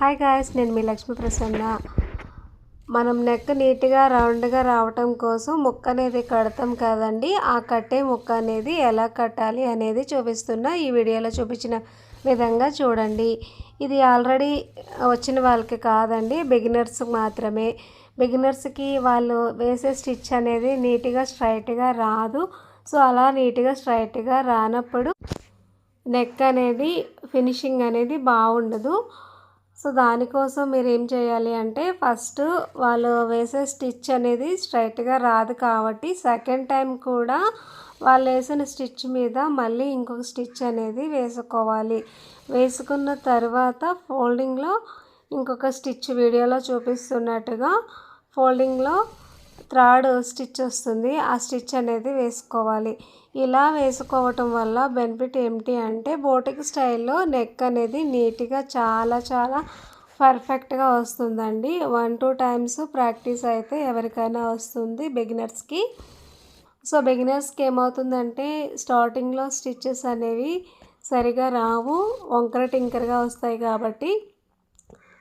Hi guys నేను మీ లక్ష్మీ ప్రసన్న. మనం neck నీట్గా రౌండ్గా రావటం కోసం ముక్క అనేది కడతాం కదండి. ఆ కట్టే ముక్క అనేది ఎలా కట్టాలి అనేది చూపిస్తున్నా ఈ వీడియోలో చూపించిన విధంగా చూడండి. ఇది ఆల్రెడీ వచ్చిన వాళ్ళకి కాదండి బిగినర్స్ మాత్రమే. బిగినర్స్కి వాళ్ళు వేసే స్టిచ్ అనేది నీట్గా స్ట్రైట్గా రాదు. సో అలా నీట్గా స్ట్రైట్గా రానప్పుడు నెక్ అనేది ఫినిషింగ్ అనేది బాగుండదు. సో దానికోసం మీరు ఏం చేయాలి అంటే ఫస్ట్ వాళ్ళు వేసే స్టిచ్ అనేది స్ట్రైట్గా రాదు కాబట్టి సెకండ్ టైం కూడా వాళ్ళు వేసిన స్టిచ్ మీద మళ్ళీ ఇంకొక స్టిచ్ అనేది వేసుకోవాలి. వేసుకున్న తర్వాత ఫోల్డింగ్లో ఇంకొక స్టిచ్ వీడియోలో చూపిస్తున్నట్టుగా ఫోల్డింగ్లో థ్రాడ్ స్టిచ్ వస్తుంది. ఆ స్టిచ్ అనేది వేసుకోవాలి. ఇలా వేసుకోవటం వల్ల బెనిఫిట్ ఏమిటి అంటే బోటిక్ స్టైల్లో నెక్ అనేది నీట్గా చాలా చాలా పర్ఫెక్ట్గా వస్తుందండి. వన్ టూ టైమ్స్ ప్రాక్టీస్ అయితే ఎవరికైనా వస్తుంది బిగినర్స్కి. సో బిగినర్స్కి ఏమవుతుందంటే స్టార్టింగ్లో స్టిచ్చెస్ అనేవి సరిగా రావు. వంకర టింకరగా వస్తాయి కాబట్టి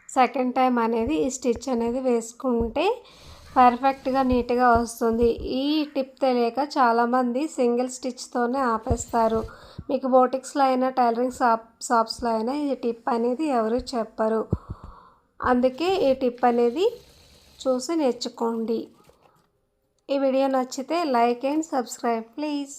సెకండ్ టైం అనేది ఈ స్టిచ్ అనేది వేసుకుంటే పర్ఫెక్ట్గా నీట్గా వస్తుంది. ఈ టిప్ తెలియక చాలామంది సింగిల్ స్టిచ్తోనే ఆపేస్తారు. మీకు బోటిక్స్లో అయినా టైలరింగ్ షాప్ షాప్స్లో అయినా ఈ టిప్ అనేది ఎవరు చెప్పరు. అందుకే ఈ టిప్ అనేది చూసి నేర్చుకోండి. ఈ వీడియో నచ్చితే లైక్ అండ్ సబ్స్క్రైబ్ ప్లీజ్.